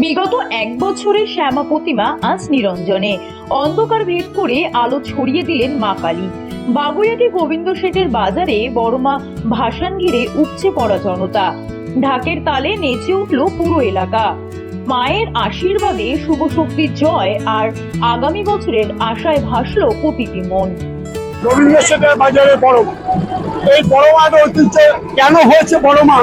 বিগত এক বছরের শ্যামা প্রতিমা আজ নিরঞ্জনে। অন্ধকার ভেদ করে আলো ছড়িয়ে দিলেন মা কালী। বাগুইয়াটি গোবিন্দ শেঠের বাজারে বড়মা ভাসান ঘিরে উপচে পড়া জনতা। ঢাকের তালে নেচে উঠল পুরো এলাকা। মায়ের আশীর্বাদে শুভ শক্তির জয় আর আগামী বছরের আশায় ভাসল প্রতিটি মন। রবীন্দ্র সেটের বাজারে বড় এই বড় মার ঐতিহ্য কেন হয়েছে বড় মা?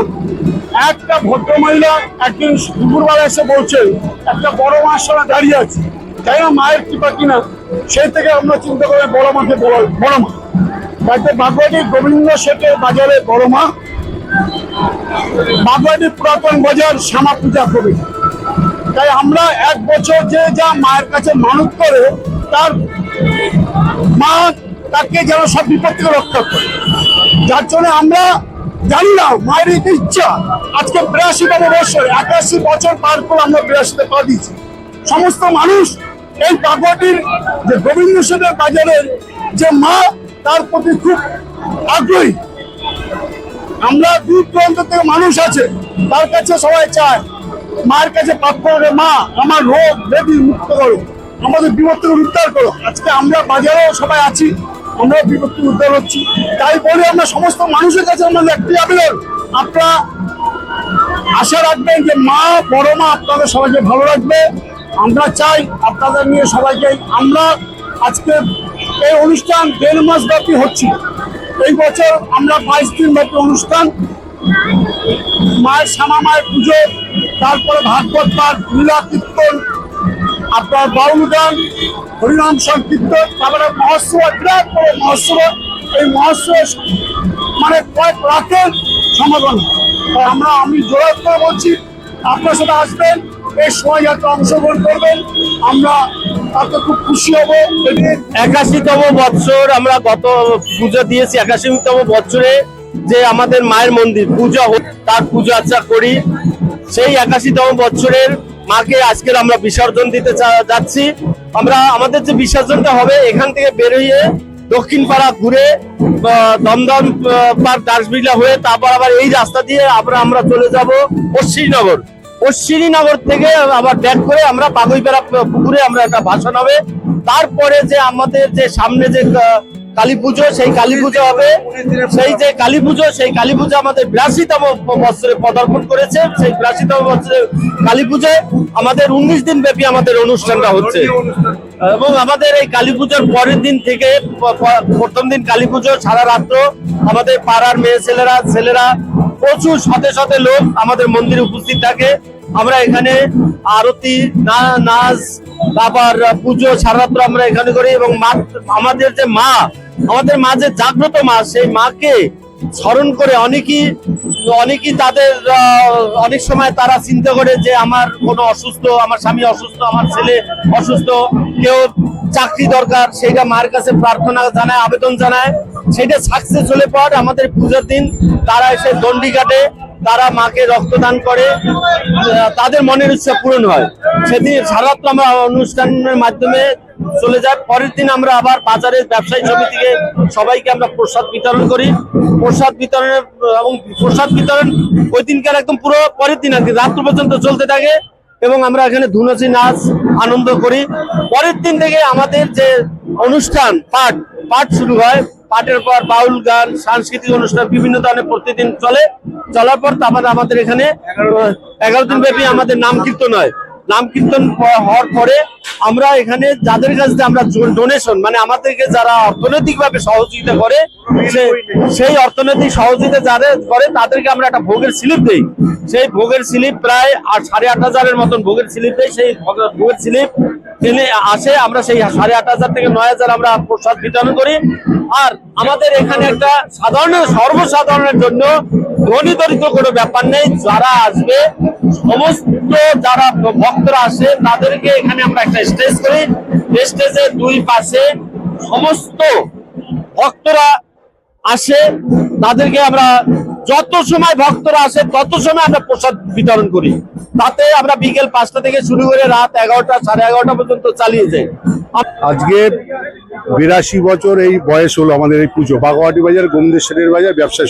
একটা ভদ্র মহিলা একদিন দুপুরবেলা এসে বলছেন, একটা বড় মার সঙ্গে দাঁড়িয়ে আছে। তাই না মায়ের কৃপা কিনা। সেই থেকে আমরা চিন্তা করে বড় মাকে বড় মা। তাইতে বাগবাড়ি গোবিন্দ সেটের বাজারে বড় মা। বাগবাড়ি পুরাতন বাজার শ্যামা পূজা করি। তাই আমরা এক বছর যে যা মায়ের কাছে মানত করে, তার মা তাকে যেন সব বিপদ থেকে রক্ষা করে। যার জন্য আমরা জানি না মায়ের যে ইচ্ছা। আজকে বিরাশিতম বছর একাশি বছর পার করে আমরা বিরাশিতে পা দিয়েছি। সমস্ত মানুষ এই কাকটির যে গোবিন্দ সেনের বাজারের যে মা, তার প্রতি খুব আগ্রহী। আমরা দূর দূরান্ত থেকে মানুষ আছে, তার কাছে সবাই চায়, মায়ের কাছে প্রাপ্য করে মা, আমার রোগ ব্যাধি মুক্ত করো, আমাদের বিপদ থেকে উদ্ধার করো। আজকে আমরা বাজারেও সবাই আছি আমরা থেকে উদ্ধার হচ্ছি। তাই বলে আমরা সমস্ত মানুষের কাছে আমাদের একটি আবেদন আপনারা আশা রাখবেন যে মা, বড় মা আপনাদের সবাইকে ভালো রাখবে। আমরা চাই আপনাদের নিয়ে সবাইকে আমরা আজকে এই অনুষ্ঠান দেড় মাস ব্যাপী হচ্ছে। এই বছর আমরা বাইশ দিন ব্যাপী অনুষ্ঠান। মায়ের শ্যামা মায়ের পুজো, তারপরে ভাগবত পাঠ, লীলা কীর্তন আপনার বাউল গান হরিনাম সংকীর্তন, তারপরে মহোৎসব, বিরাট বড় মহোৎসব। এই মহোৎসব মানে কয়েক লাখের সমাগম। আমরা, আমি জোরাত করে বলছি, আপনার সাথে আসবেন, এই সময় যাতে অংশগ্রহণ করবেন, আমরা তাতে খুব খুশি হব। একাশিতম বৎসর আমরা গত পুজো দিয়েছি, একাশিতম বৎসরে যে আমাদের মায়ের মন্দির, পূজা তার পূজা আর্চা করি। সেই একাশিতম বৎসরের মাকে আজকের আমরা বিসর্জন দিতে যাচ্ছি। আমরা, আমাদের যে বিসর্জনটা হবে, এখান থেকে বেরিয়ে দক্ষিণ পাড়া ঘুরে দমদম পার দাসবিলা হয়ে তারপর আবার এই রাস্তা দিয়ে আমরা আমরা চলে যাব পশ্চিমনগর পশ্চিমনগর থেকে আবার ব্যাক করে আমরা বাগুইপাড়া পুকুরে আমরা একটা ভাষণ হবে। তারপরে যে আমাদের যে সামনে যে কালী পুজো, সেই কালী পুজো হবে। সেই যে কালী পুজো, সেই কালী পুজো আমাদের বিরাশিতম বছরে পদার্পণ করেছে। সেই বিরাশিতম বছরে কালী পুজোয় আমাদের উনিশ দিন ব্যাপী আমাদের অনুষ্ঠানটা হচ্ছে। এবং আমাদের এই কালী পুজোর পরের দিন থেকে প্রথম দিন কালী পুজো সারা রাত্র আমাদের পাড়ার মেয়ে ছেলেরা ছেলেরা প্রচুর শতে শতে লোক আমাদের মন্দিরে উপস্থিত থাকে। আমরা এখানে আরতি নাচ, তারপর পুজো সারা রাত্র আমরা এখানে করি এবং মা, আমাদের যে মা, আমাদের মা যে জাগ্রত মা, সেই মাকে স্মরণ করে অনেকেই অনেকেই তাদের অনেক সময় তারা চিন্তা করে যে আমার কোনো অসুস্থ, আমার স্বামী অসুস্থ, আমার ছেলে অসুস্থ, কেউ চাকরি দরকার, সেইটা মার কাছে প্রার্থনা জানায়, আবেদন জানায়। সেটা সাকসেস হলে পর আমাদের পূজার দিন, তারা এসে দণ্ডি কাটে। তারা মাকে রক্তদান করে তাদের মনের ইচ্ছা পূরণ হয়। সেদিন সারাত্র আমরা অনুষ্ঠানের মাধ্যমে চলে যায় পরের দিন আমরা আবার বাজারের ব্যবসায়ী সমিতিকে, সবাইকে আমরা প্রসাদ বিতরণ করি। প্রসাদ বিতরণের এবং প্রসাদ বিতরণ ওই দিনকার একদম পুরো পরের দিন আর রাত্র পর্যন্ত চলতে থাকে এবং আমরা এখানে ধুনাচি নাচ আনন্দ করি। পরের দিন থেকে আমাদের যে অনুষ্ঠান, পাঠ পাঠ শুরু হয়। পাঠের পর বাউল গান, সাংস্কৃতিক অনুষ্ঠান বিভিন্ন ধরনের প্রতিদিন চলে। চলার পর তারপর আমাদের এখানে এগারো দিন ব্যাপী আমাদের নাম কীর্তন হয়। নাম কীর্তন হওয়ার পরে আমরা এখানে যাদের কাছ থেকে আমরা ডোনেশন মানে আমাদেরকে যারা অর্থনৈতিক ভাবে সহযোগিতা করে সেই অর্থনৈতিক সহযোগিতা যাদের করে, তাদেরকে আমরা একটা ভোগের স্লিপ দিই। সেই ভোগের স্লিপ প্রায় আট সাড়ে আট হাজারের মতন ভোগের স্লিপ দেই। সেই ভোগের- স্লিপ এনে আসে, আমরা সেই সাড়ে আট হাজার থেকে নয় হাজার আমরা প্রসাদ বিতরণ করি। আর আমাদের এখানে একটা সাধারণ সর্বসাধারণের জন্য ধনী দরিদ্র কোনো ব্যাপার নেই। যারা আসবে, সমস্ত যারা ভক্তরা আসে, তাদেরকে এখানে আমরা একটা স্টেজ করি। স্টেজের দুই পাশে সমস্ত ভক্তরা আসে। তাদেরকে আমরা যত সময় ভক্তরা আসে, তত সময় আমরা প্রসাদ বিতরণ করি। তাতে আমরা বিকেল পাঁচটা থেকে শুরু করে রাত এগারোটা, সাড়ে এগারোটা পর্যন্ত চালিয়ে যাই। আজকে বিরাশি বছর এই বয়স হলো আমাদের এই পুজো। বাগোয়াটি বাজার গোমদেশ্বরের বাজার, ব্যবসা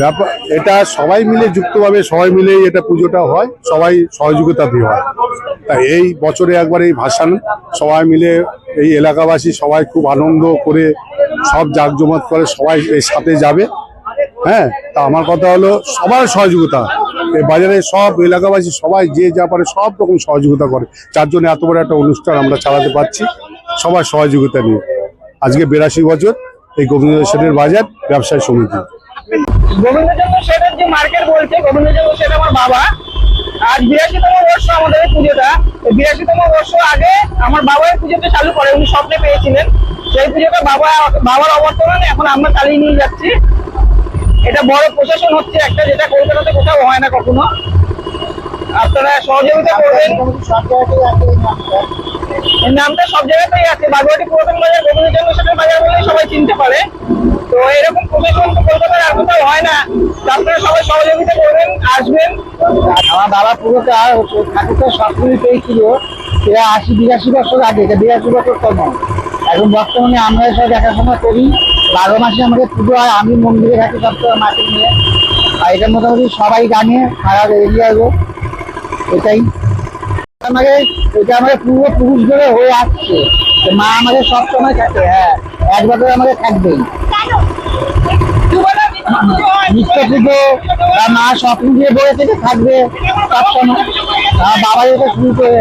ব্যাপার এটা সবাই মিলে যুক্তভাবে সবাই মিলেই এটা পুজোটা হয়, সবাই সহযোগিতা দিয়ে হয়। তাই এই বছরে একবার এই ভাসান, সবাই মিলে এই এলাকাবাসী সবাই খুব আনন্দ করে, সব জাঁকজমত করে সবাই এর সাথে যাবে। হ্যাঁ তা আমার কথা হলো সবার সহযোগিতা। বাজারে সব এলাকাবাসী সবাই যে যা পারে সব রকম সহযোগিতা করে। যার জন্য এত বড় একটা অনুষ্ঠান আমরা চালাতে পারছি সবার সহযোগিতা নিয়ে। আজকে বিরাশি বছর এই গোবিন্দ বাজার ব্যবসায় সমিতি। সেনের মার্কেট পুজোটা। বর্ষ আগে আমার পুজোটা চালু করে, উনি পেয়েছিলেন। পুজোটা বাবা বাবার অবর্তমানে এখন আমরা চালিয়ে নিয়ে যাচ্ছি। এটা বড় প্রশাসন হচ্ছে একটা যেটা কলকাতাতে কোথাও হয় না কখনো। আপনারা সহযোগিতা করবেন। নামটা? সব জায়গাতেই আছে। বাগুয়াটি পুরাতন বাজার গোবিন্দচন্দ্র সেনের বাজার বলেই সবাই চিনতে পারে। তো এরকম প্রশাসন তো কলকাতার আর কোথাও হয় না। আপনারা সবাই সহযোগিতা করবেন আসবেন। আমার বাবা পুরোটা ঠাকুরটা সবসময় পেয়েছিল। এরা আশি বিরাশি বছর আগে এটা বিরাশি বছর কম। এখন বর্তমানে আমরা সব দেখাশোনা করি। বারো মাসে আমাদের পুজো হয়, আমি মন্দিরে থাকি সবসময় মাকে নিয়ে। আর এটা মোটামুটি সবাই জানে, খারাপ এরিয়া এটাই। আমাকে, এটা আমাদের পূর্বপুরুষ ধরে হয়ে আসছে। মা আমাদের সবসময় থাকে হ্যাঁ এক বছর আমাদের থাকবেই। পুজো মা স্বপ্ন দিয়ে বলে থেকে থাকবে সবসময় বাবা এটা শুরু করে